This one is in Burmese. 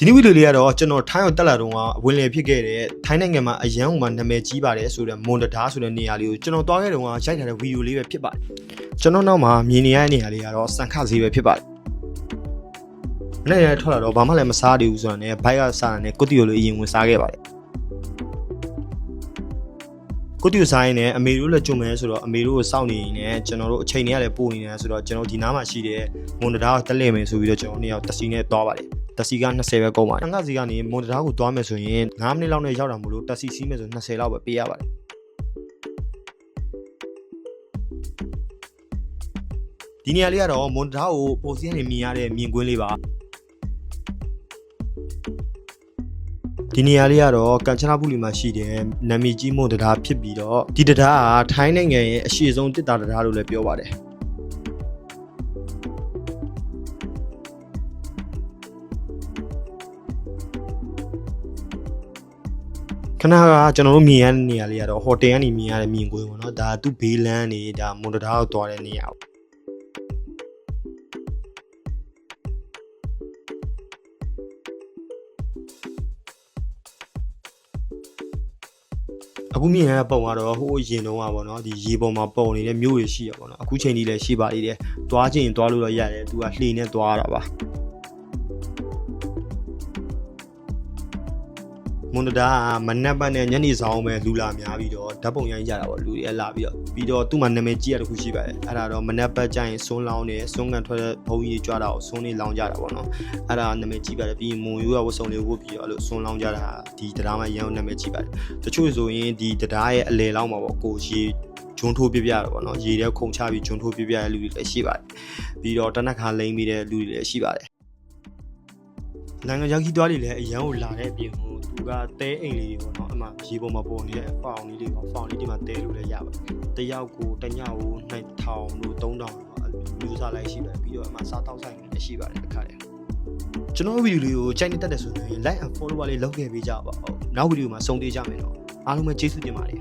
ဒီနေ့ဗီဒီယိုလေးကတော့ကျွန်တော်ထိုင်းအောင်တက်လာတော့ကအဝင်လေဖြစ်ခဲ့တဲ့ထိုင်းနိုင်ငံမှာအရန်ဟိုမှာနာမည်ကြီးပါတယ်ဆိုတဲ့မွန်တဒါဆိုတဲ့နေရာလေးကိုကျွန်တော်သွားခဲ့တော့ကရိုက်ထားတဲ့ဗီဒီယိုလေးပဲဖြစ်ပါတယ်ကျွန်တော်နောက်မှာမြင်နေရတဲ့နေရာလေးကတော့စံခဈေးပဲဖြစ်ပါတယ်မနေ့ကထွက်လာတော့ဘာမှလည်းမစားသေးဘူးဆိုတော့ねဘိုက်ကစားတာနဲ့ကုတီယိုလေးအရင်ဝင်စားခဲ့ပါတယ်ကိုတီယိုဆိုင်နဲ့အမေတို့လည်းကြုံမယ်ဆိုတော့အမေတို့ကိုစောင့်နေရင်လည်းကျွန်တော်တို့အချိန်တွေကလည်းပို့နေတယ်ဆိုတော့ကျွန်တော်ဒီနားမှာရှိတဲ့မွန်တဒါကိုတက်လင့်မယ်ဆိုပြီးတော့ကျွန်တော်နှစ်ယောက်တက်စီနဲ့သွားပါတယ် တက်စီက20ပဲကုန်ပါတယ်။တန်ခါစီကနေမွန်တဒါကိုသွားမယ်ဆိုရင်9မိနစ်လောက်နဲ့ရောက်တာမို့လို့တက်စီစီးမယ်ဆို20လောက်ပဲပေးရပါတယ်။ဒီနေရာလေးကတော့မွန်တဒါကိုပိုစီးကနေမြင်ရတဲ့မြင်ကွင်းလေးပါ။ဒီနေရာလေးကတော့ကန်ချနာပူလီမှာရှိတဲ့နာမည်ကြီးမွန်တဒါဖြစ်ပြီးတော့ဒီတဒါကထိုင်းနိုင်ငံရဲ့အရှိဆုံးတစ်တာတဒါလို့လည်းပြောပါတယ်။ ခဏကကျွန်တော်တို့မြင်ရတဲ့နေရာလေးကတော့ဟိုတယ်ကနေမြင်ရတဲ့မြင်ကွင်းပေါ့နော်ဒါသူ့ဘေးလန်းနေဒါမွန်တဒါကိုသွားတဲ့နေရာပေါ့အခုမြင်ရတဲ့ပုံကတော့ဟိုအရင်တုန်းကပေါ့နော်ဒီရေပေါ်မှာပုံနေတဲ့မြို့တွေရှိရပေါ့နော်အခုချိန်ကြီးလည်းရှိပါသေးတယ်သွားချင်းသွားလို့တော့ရတယ်သူကလှေနဲ့သွားတာပါ မွန်တဒါကမနက်ပတ်နဲ့ညနေဆောင်ပဲလူလာများပြီးတော့ဓာတ်ပုံရိုင်းကြတာပေါ့လူတွေလာပြီးတော့ပြီးတော့သူ့မှာနာမည်ကြီးရတစ်ခုရှိပါတယ်အဲ့ဒါတော့မနက်ပတ်ကျရင်စွန်းလောင်းတယ်စွန်းကန်ထွက်တဲ့ဘုံကြီးကြွားတာကိုစွန်းလေးလောင်းကြတာပေါ့နော်အဲ့ဒါနာမည်ကြီးပါတယ်ပြီးရင်မွန်ရိုးကဝတ်စုံလေးဝတ်ပြီးတော့အဲ့လိုစွန်းလောင်းကြတာဒီတရားမှာရန်အောင်နာမည်ကြီးပါတယ်တချို့ဆိုရင်ဒီတရားရဲ့အလယ်လောက်မှာပေါ့ကိုရေဂျွန်းထိုးပြပြတော့ပေါ့နော်ရေထဲခုန်ချပြီးဂျွန်းထိုးပြပြတဲ့လူတွေလည်းရှိပါတယ်ပြီးတော့တနက်ခါလိမ့်ပြီးတဲ့လူတွေလည်းရှိပါတယ်နိုင်ငံရောက်ကြီးသွားတွေလည်းအရန်ကိုလာတဲ့အပြင်ကို သူကတဲအိမ်လေးတွေပေါ့နော်အမှရေပေါ်မှာပေါ်နေတဲ့ဖောင်လေးတွေပေါ့ဖောင်လေးတွေမှာတဲလို့လည်းရပါတယ်တယောက်ကိုတစ်ညကို2000လို့3000တော့မျိုးစားလိုက်ရှိပါတယ်ပြီးတော့အမှစားတောက်ဆိုင်တွေလည်းရှိပါတယ်တစ်ခါတည်းကျွန်တော်ဗီဒီယိုလေးကိုကြိုက်နေတတ်တယ်ဆိုရင် like and follow လေးလုပ်ခဲ့ပေးကြပါဦးနောက်ဗီဒီယိုမှာဆုံတွေ့ကြမယ်တော့အားလုံးပဲကျေးဇူးတင်ပါတယ်